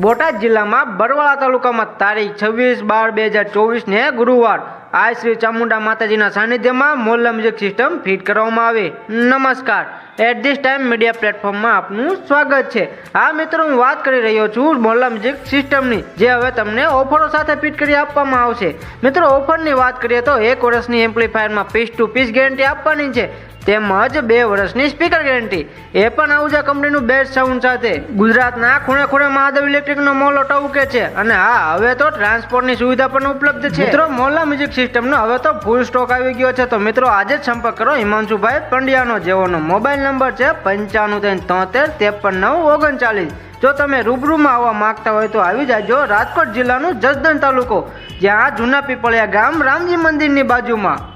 બોટાદ જિલ્લામાં બરવાળા તાલુકામાં તારીખ છવ્વીસ બાર બે હજાર ચોવીસને ગુરુવાર આ શ્રી ચામુંડા માતાજીના સાનિધ્યમાં મોલ્લા મ્યુઝિક સિસ્ટમ ફિટ કરવામાં આવે. નમસ્કાર. એટ ધીસ ટાઈમ મીડિયા પ્લેટફોર્મમાં આપનું સ્વાગત છે. આ મિત્રો, હું વાત કરી રહ્યો છું મોલ્લા મ્યુઝિક સિસ્ટમની, જે હવે તમને ઓફરો સાથે ફિટ કરી આપવામાં આવશે. મિત્રો, ઓફરની વાત કરીએ તો એક વર્ષની એમ્પ્લીફાયરમાં પીસ ટુ પીસ ગેરંટી આપવાની છે. તેમજ બે વર્ષની સ્પીકર ગેરંટી. એ પણ આહુજા કંપનીનું બેસ્ટ સાઉન્ડ સાથે. ગુજરાતના ખૂણે ખૂણે મહાદેવ ઇલેક્ટ્રિકનો મોલો ટવકે છે. અને હા, હવે તો ટ્રાન્સપોર્ટની સુવિધા પણ ઉપલબ્ધ છે. મિત્રો મોલ્લા મ્યુઝિક સિસ્ટમનો હવે તો ફૂલ સ્ટોક આવી ગયો છે. તો મિત્રો, આજે જ સંપર્ક કરો હિમાંશુભાઈ પંડ્યાનો, જેઓનો મોબાઈલ નંબર છે પંચાણું ત્રણ તોતેર ત્રેપન નવ ઓગણચાલીસ. જો તમે રૂબરૂમાં આવવા માંગતા હોય તો આવી જાજો રાજકોટ જિલ્લાનું જસદણ તાલુકો, જ્યાં જૂના પીપળિયા ગામ રામજી મંદિરની બાજુમાં.